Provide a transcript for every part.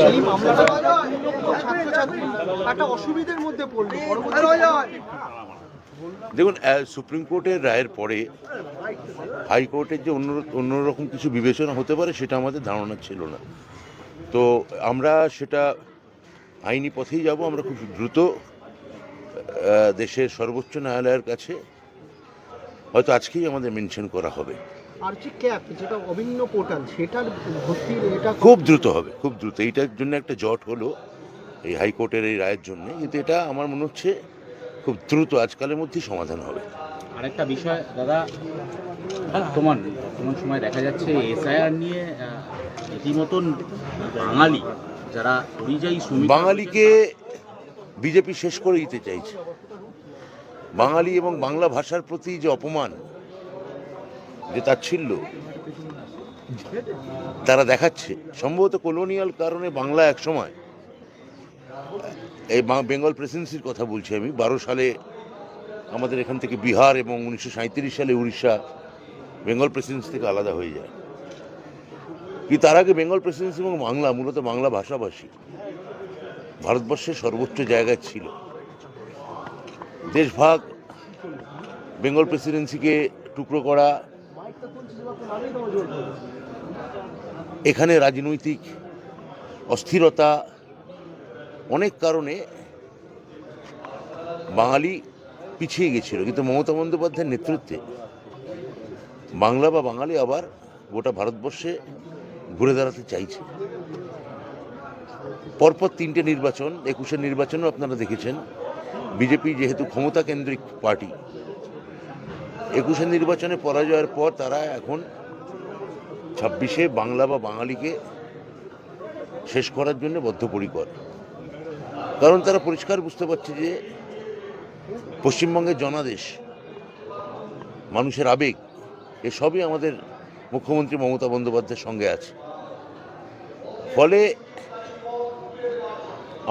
সেই মামলাটা ছাত্রছাত্রী। একটা অসুবিধার মধ্যে পড়ল দেখুন সুপ্রিম কোর্টের রায়ের পরে হাইকোর্টের যে অন্য অন্যরকম কিছু বিবেচনা হতে পারে সেটা আমাদের ধারণা ছিল না। তো আমরা সেটা আইনি পথেই যাব আমরা খুব দ্রুত দেশের সর্বোচ্চ ন্যায়ালয়ের কাছে হয়তো আজকেই আমাদের মেনশন করা হবে। আর যে ক্যাপ যেটা অভিন্ন পোর্টাল সেটার ভর্তি এটা খুব দ্রুত হবে খুব দ্রুত। এইটার জন্য একটা জট হলো এই হাইকোর্টের এই রায়ের জন্য। কিন্তু এটা আমার মনে হচ্ছে খুব দ্রুত আজকালের মধ্যেই সমাধান হবে। আরেকটা বিষয় দাদা বর্তমান বর্তমান সময় দেখা যাচ্ছে এসআইআর নিয়ে রীতিমতন বাঙালি যারা পরিযায়ী শ্রমিক বাঙালিকে বিজেপি শেষ করে দিতে চাইছে। বাঙালি এবং বাংলা ভাষার প্রতি যে অপমান যে তাচ্ছিল্য তারা দেখাচ্ছে। সম্ভবত কলোনিয়াল কারণে বাংলা একসময় এই বেঙ্গল প্রেসিডেন্সির কথা বলছি আমি, বারো সালে আমাদের এখান থেকে বিহার এবং উনিশশো সাঁইত্রিশ সালে উড়িষ্যা বেঙ্গল প্রেসিডেন্সি থেকে আলাদা হয়ে যায়। কি তার আগে বেঙ্গল প্রেসিডেন্সি এবং বাংলা, মূলত বাংলা ভাষাভাষী ভারতবর্ষের সর্বোচ্চ জায়গায় ছিল। দেশভাগ বেঙ্গল প্রেসিডেন্সিকে টুকরো করা এখানে রাজনৈতিক অস্থিরতা অনেক কারণে বাঙালি পিছিয়ে গেছিল, কিন্তু মমতা বন্দ্যোপাধ্যায়ের নেতৃত্বে বাংলা বা বাঙালি আবার গোটা ভারতবর্ষে ঘুরে দাঁড়াতে চাইছে। পরপর তিনটে নির্বাচন, একুশের নির্বাচনও আপনারা দেখেছেন। বিজেপি যেহেতু ক্ষমতা কেন্দ্রিক পার্টি একুশের নির্বাচনে পরাজয়ের পর তারা এখন ছাব্বিশে বাংলা বা বাঙালিকে শেষ করার জন্য বদ্ধপরিকর। কারণ তারা পরিষ্কার বুঝতে পারছে যে পশ্চিমবঙ্গের জনাদেশ, মানুষের আবেগ এসবই আমাদের মুখ্যমন্ত্রী মমতা বন্দ্যোপাধ্যায়ের সঙ্গে আছে। ফলে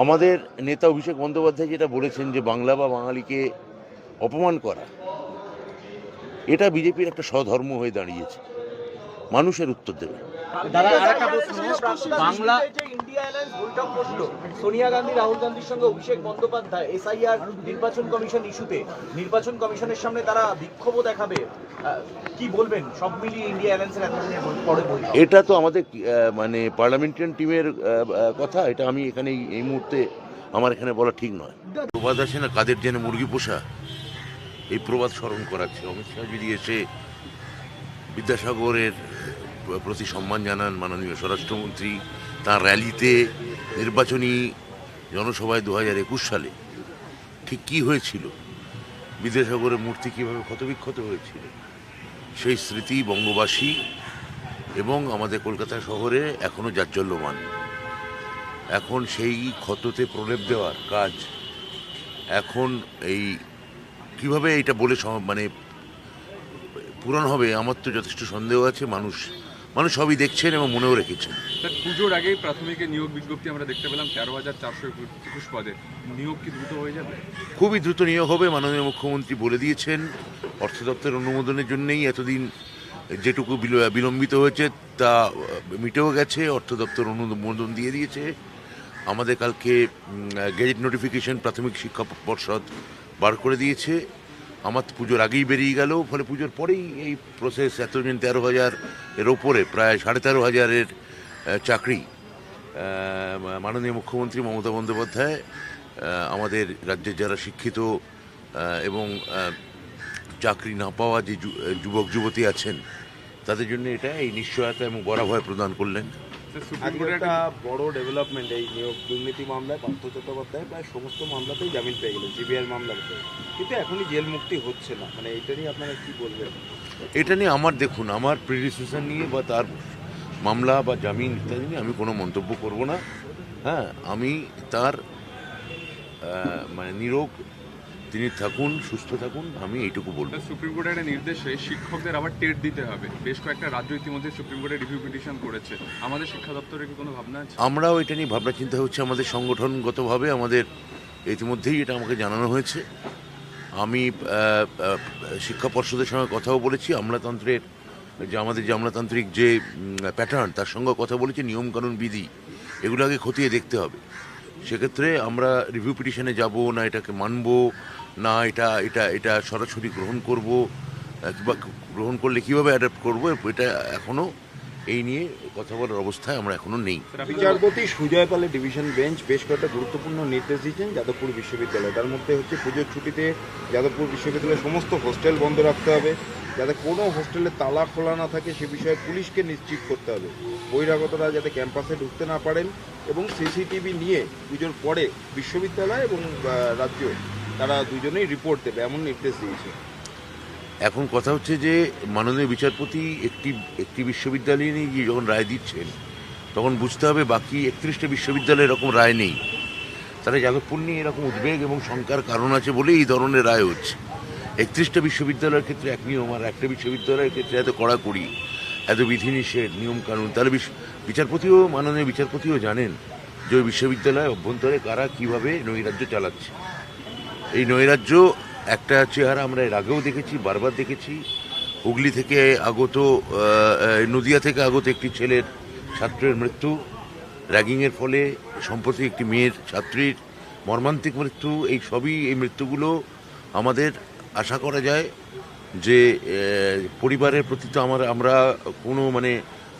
আমাদের নেতা অভিষেক বন্দ্যোপাধ্যায় যেটা বলেছেন যে বাংলা বা বাঙালিকে অপমান করা এটা বিজেপির একটা স্বধর্ম হয়ে দাঁড়িয়েছে। মানুষের উত্তর দেবে। দাদা আরেকটা প্রশ্ন। বাংলা ইন্ডিয়া অ্যালায়েন্স বৈঠক বসল সোনিয়া গান্ধী রাহুল গান্ধীর সঙ্গে অভিষেক বন্দ্যোপাধ্যায় এসআইআর নির্বাচন কমিশন ইস্যুতে। নির্বাচন কমিশনের সামনে তারা বিক্ষোভও দেখাবে। কি বলবেন? সব মিলিয়ে ইন্ডিয়া অ্যালায়েন্সের পরে এটা তো আমাদের মানে পার্লামেন্টারিয়ান টিমের কথা। এটা আমি এখানে এই- এই মুহূর্তে আমার এখানে বলা ঠিক নয়। প্রবাদ আছে না কাদের জেনে মুরগি পোষা এই প্রবাদ স্মরণ করাচ্ছে। অমিত শাহ যদি এসে বিদ্যাসাগরের প্রতি সম্মান জানান মাননীয় স্বরাষ্ট্রমন্ত্রী, তার র্যালিতে নির্বাচনী জনসভায় দু হাজার একুশ সালে ঠিক কী হয়েছিল? বিদ্যাসাগরের মূর্তি কীভাবে ক্ষতবিক্ষত হয়েছিল? সেই স্মৃতি বঙ্গবাসী এবং আমাদের কলকাতা শহরে এখনও জাজ্জল্যমান। এখন সেই ক্ষততে প্রলেপ দেওয়ার কাজ, এখন এই কীভাবে এটা বলে মানে পূরণ হবে আমার তো যথেষ্ট সন্দেহ আছে। মানুষ মানুষ সবই দেখছেন এবং মনেও রেখেছেন। স্যার পুজোর আগেই প্রাথমিকের নিয়োগ বিজ্ঞপ্তি আমরা দেখতে পেলাম তেরো হাজার চারশো একুশ পদে। নিয়োগ কি দ্রুত হয়ে যাবে? খুবই দ্রুত নিয়োগ হবে মাননীয় মুখ্যমন্ত্রী বলে দিয়েছেন। অর্থ দপ্তরের অনুমোদনের জন্যেই এতদিন যেটুকু বিল- বিলম্বিত হয়েছে তা মিটেও গেছে। অর্থ দপ্তর অনুমোদন দিয়ে দিয়েছে। আমাদের কালকে গেজেট নোটিফিকেশন প্রাথমিক শিক্ষা পর্ষদ বার করে দিয়েছে। আমার পুজোর আগেই বেরিয়ে গেল, ফলে পুজোর পরেই এই প্রসেস এতদিন তেরো হাজার এর ওপরে, প্রায় সাড়ে তেরো হাজারের চাকরি। মাননীয় মুখ্যমন্ত্রী মমতা বন্দ্যোপাধ্যায় আমাদের রাজ্যের যারা শিক্ষিত এবং চাকরি না পাওয়া যে যুবক, যুবতী আছেন, তাদের জন্য এটা এই নিশ্চয়তা এবং বরাভয় প্রদান করলেন। স্যার আজকে একটা বড় ডেভেলপমেন্ট এই নিয়োগ দুর্নীতি মামলায় পার্থ চট্টোপাধ্যায় প্রায় সমস্ত মামলাতেই জামিন পেয়ে গেলেন সিবিআই মামলাতে কিন্তু এখনই জেল মুক্তি হচ্ছে না। মানে এটা নিয়ে আপনারা কি বলবেন? এটা নিয়ে আমার দেখুন আমার প্রিডিসেশন নিয়ে বা তার মামলা বা জামিন ইত্যাদি নিয়ে আমি কোনো মন্তব্য করব না। হ্যাঁ আমি তার মানে নিরোগ তিনি থাকুন সুস্থ থাকুন আমি এইটুকু বলব। সুপ্রিম কোর্টের একটা নির্দেশে শিক্ষকদের আবার টেট দিতে হবে। বেশ কয়েকটা রাজ্য ইতিমধ্যে সুপ্রিম কোর্টে রিভিউ পিটিশন করেছে। আমাদের শিক্ষা দপ্তরের কি কোনো ভাবনা আছে? আমরাও এটা নিয়ে ভাবনা চিন্তা হচ্ছে আমাদের সংগঠনগতভাবে আমাদের ইতিমধ্যেই এটা আমাকে জানানো হয়েছে। আমি শিক্ষা পর্ষদের সঙ্গে কথাও বলেছি আমলাতন্ত্রের যে আমাদের যে আমলাতান্ত্রিক যে প্যাটার্ন তার সঙ্গে কথা বলেছি নিয়মকানুন বিধি এগুলো আগে খতিয়ে দেখতে হবে। সেক্ষেত্রে আমরা রিভিউ পিটিশনে যাব না এটাকে মানব না এটা এটা এটা সরাসরি গ্রহণ করব কিংবা গ্রহণ করলে কীভাবে অ্যাডাপ্ট করব এটা এখনও এই নিয়ে কথা বলার অবস্থায় আমরা এখনও নেই। বিচারপতি সুজয় পালের ডিভিশন বেঞ্চ বেশ কয়েকটা গুরুত্বপূর্ণ নির্দেশ দিয়েছেন যাদবপুর বিশ্ববিদ্যালয়। তার মধ্যে হচ্ছে পুজোর ছুটিতে যাদবপুর বিশ্ববিদ্যালয়ের সমস্ত হোস্টেল বন্ধ রাখতে হবে যাতে কোনো হোস্টেলে তালা খোলা না থাকে সে বিষয়ে পুলিশকে নিশ্চিত করতে হবে। বহিরাগতরা যাতে ক্যাম্পাসে ঢুকতে না পারেন এবং সিসিটিভি নিয়ে পুজোর পরে বিশ্ববিদ্যালয় এবং রাজ্য তারা দুজনেই রিপোর্ট দেবে, এমন নির্দেশ দিয়েছে। এখন কথা হচ্ছে যে মাননীয় বিচারপতি একটি একটি বিশ্ববিদ্যালয়ে নিয়ে গিয়ে যখন রায় দিচ্ছেন, তখন বুঝতে হবে বাকি একত্রিশটা বিশ্ববিদ্যালয়ে এরকম রায় নেই। তারা যাদবপুর নিয়ে এরকম উদ্বেগ এবং শঙ্কার কারণ আছে বলেই এই ধরনের রায় হচ্ছে। একত্রিশটা বিশ্ববিদ্যালয়ের ক্ষেত্রে এক নিয়ম আর একটা বিশ্ববিদ্যালয়ের ক্ষেত্রে এত কড়াকড়ি, এত বিধিনিষেধ নিয়ম কানুন তাহলে বিচারপতিও, মাননীয় বিচারপতিও জানেন যে ওই বিশ্ববিদ্যালয় অভ্যন্তরে কারা কীভাবে নৈরাজ্য চালাচ্ছে। এই নৈরাজ্য, একটা চেহারা আমরা এর আগেও দেখেছি, বারবার দেখেছি। হুগলি থেকে আগত নদিয়া থেকে আগত একটি ছেলের ছাত্রের মৃত্যু, র্যাগিংয়ের ফলে সম্প্রতি একটি মেয়ের ছাত্রীর মর্মান্তিক মৃত্যু, এই সবই এই মৃত্যুগুলো আমাদের আশা করা যায় যে পরিবারের প্রতি তো আমার, আমরা কোনো মানে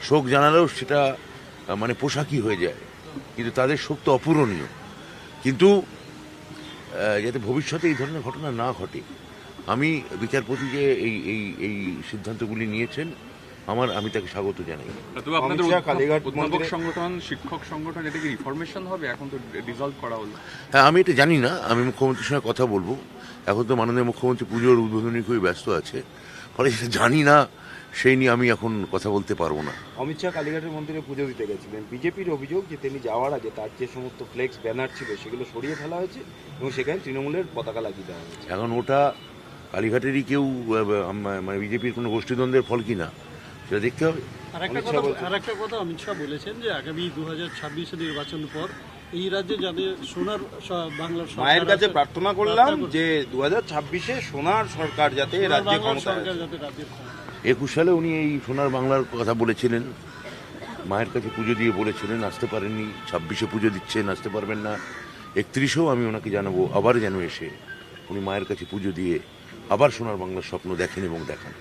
শোক জানালেও সেটা মানে পোশাকই হয়ে যায়। কিন্তু তাদের শোক তো অপূরণীয়। কিন্তু যাতে ভবিষ্যতে এই ধরনের ঘটনা না ঘটে। আমি বিচারপতি যে এই এই এই সিদ্ধান্তগুলি নিয়েছেন আমার আমি তাকে স্বাগত জানাই। সংগঠন শিক্ষক সংগঠন এটা কি রিফরমেশন হবে? এখন তো ডিজলভ করা হলো। হ্যাঁ আমি এটা জানি না। আমি মুখ্যমন্ত্রীর সঙ্গে কথা বলব। এখন তো মাননীয় মুখ্যমন্ত্রী পুজোর উদ্বোধনী খুবই ব্যস্ত আছে। ফলে সেটা জানি না। সেই নিয়ে আমি এখন কথা বলতে পারব না। অমিত শাহ কালীঘাটের মন্দিরে পুজো দিতে গেছিলেন। বিজেপির অভিযোগ যে তিনি যাওয়ার আগে তার যে সমস্ত ফ্লেক্স ব্যানার ছিল সেগুলো সরিয়ে ফেলা হয়েছে এবং সেখানে তৃণমূলের পতাকা লাগিয়ে দেওয়া হয়েছে। এখন ওটা কালীঘাটেরই কেউ মানে বিজেপির কোনো গোষ্ঠীদ্বন্দ্বের ফল কিনা সেটা দেখতে হবে। আর একটা কথা আর একটা কথা অমিত শাহ বলেছেন যে আগামী দু হাজার ছাব্বিশে নির্বাচন পর এই রাজ্যে যাদের সোনার বাংলার সরকার মায়ের কাছে প্রার্থনা করলাম যে দু হাজার ছাব্বিশে সোনার সরকার যাতে রাজ্যে ক্ষমতা একুশ সালে উনি এই সোনার বাংলার কথা বলেছিলেন। মায়ের কাছে পুজো দিয়ে বলেছিলেন, আসতে পারেননি, ছাব্বিশে পুজো দিচ্ছেন, আসতে পারবেন না। একত্রিশেও আমি ওনাকে জানাব, আবার যেন এসে উনি মায়ের কাছে পুজো দিয়ে আবার সোনার বাংলার স্বপ্ন দেখেন এবং দেখান।